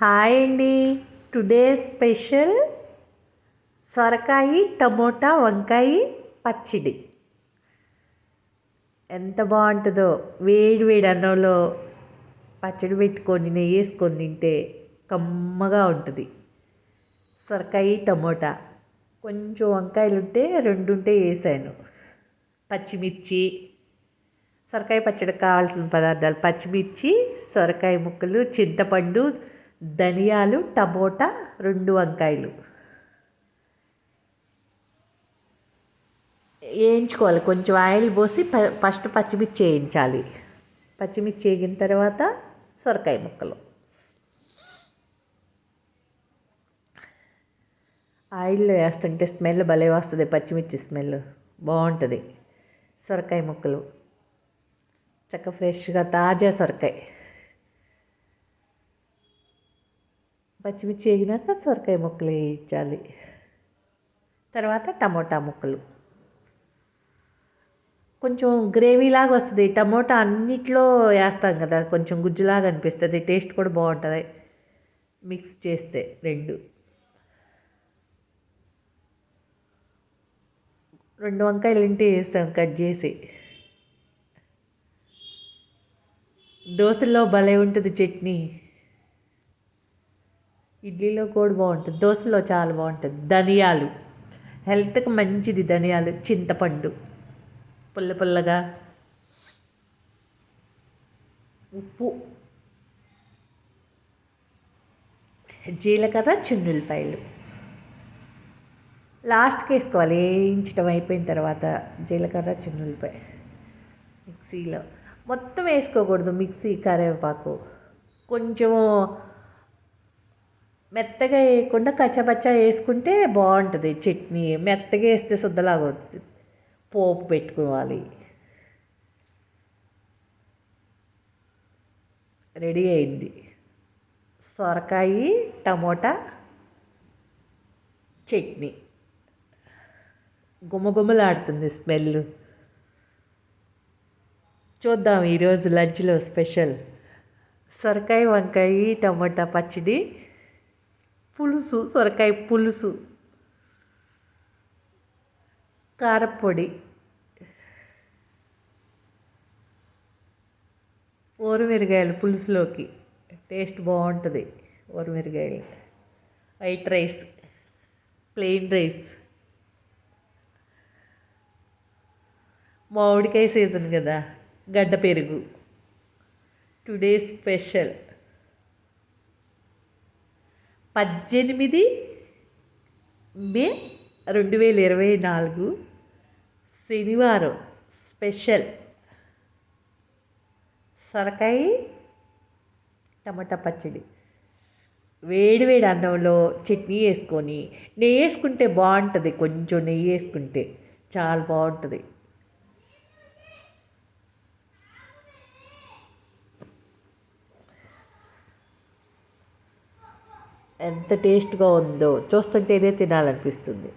Hi అండి. Today special సొరకాయ tomato వంకాయ పచ్చిడి. ఎంత బాగుంటుందో వేడి వేడి అన్నంలో పచ్చడి పెట్టుకొని నెయ్యి వేసుకొని తింటే కమ్మగా ఉంటుంది. సొరకాయ టమోటా. కొంచెం వంకాయలు ఉంటే రెండు ఉంటే వేసాను. పచ్చిమిర్చి. సొరకాయ పచ్చడికి కావాల్సిన పదార్థాలు పచ్చిమిర్చి సొరకాయ ముక్కలు చింతపండు ధనియాలు టమోటా రెండు వంకాయలు. వేయించుకోవాలి. కొంచెం ఆయిల్ పోసి ఫస్ట్ పచ్చిమిర్చి వేయించాలి. పచ్చిమిర్చి వేగిన తర్వాత సొరకాయ ముక్కలు. ఆయిల్లో వేస్తుంటే స్మెల్ భలే వస్తుంది పచ్చిమిర్చి స్మెల్. బాగుంటుంది. సొరకాయ ముక్కలు. చక్క ఫ్రెష్గా తాజా సొరకాయ. పచ్చిమిర్చి వేగినాక సొరకాయ ముక్కలు వేయించాలి. తర్వాత టమోటా ముక్కలు. కొంచెం గ్రేవీలాగా వస్తుంది. టమోటా అన్నిట్లో వేస్తాం కదా కొంచెం గుజ్జులాగా అనిపిస్తుంది. టేస్ట్ కూడా బాగుంటుంది. మిక్స్ చేస్తే రెండు. రెండు వంకాయలు ఇంటి వేస్తాం కట్ చేసి. దోశల్లో భలే ఉంటుంది చట్నీ. ఇడ్లీలో కూడా బాగుంటుంది దోశలో చాలా బాగుంటుంది. ధనియాలు హెల్త్కి మంచిది ధనియాలు చింతపండు. పుల్ల పుల్లగా. ఉప్పు. జీలకర్ర చిన్నులపాయలు లాస్ట్కి వేసుకోవాలి. వేయించడం అయిపోయిన తర్వాత జీలకర్ర చిన్నులపాయ మిక్సీలో. మొత్తం వేసుకోకూడదు మిక్సీ కరివేపాకు. కొంచెం మెత్తగా వేయకుండా కచ్చపచ్చ వేసుకుంటే బాగుంటుంది. చట్నీ మెత్తగా వేస్తే శుద్ధలాగా అవుతుంది. పోపు పెట్టుకోవాలి. రెడీ అయింది. సొరకాయ టమోటా చట్నీ. గుమగుమలాడుతుంది స్మెల్. చూద్దాం ఈరోజు లంచ్లో స్పెషల్. సొరకాయ వంకాయ టమోటా పచ్చడి. పులుసు సొరకాయ పులుసు. కారపొడి. ఓరుమిరగాయలు పులుసులోకి. టేస్ట్ బాగుంటుంది ఓరుమిరగాయలు. White rice plain rice. మామిడికాయ సీజన్ కదా గడ్డ పెరుగు. Today special. పద్దెనిమిది మే రెండు వేల ఇరవై నాలుగు శనివారం స్పెషల్ సొరకాయ టమాటా పచ్చడి. వేడి వేడి అన్నంలో చట్నీ వేసుకొని నెయ్యి వేసుకుంటే బాగుంటుంది. కొంచెం నెయ్యి వేసుకుంటే చాలా బాగుంటుంది. ఎంత టేస్ట్గా ఉందో చూస్తుంటేనే తినాలనిపిస్తుంది.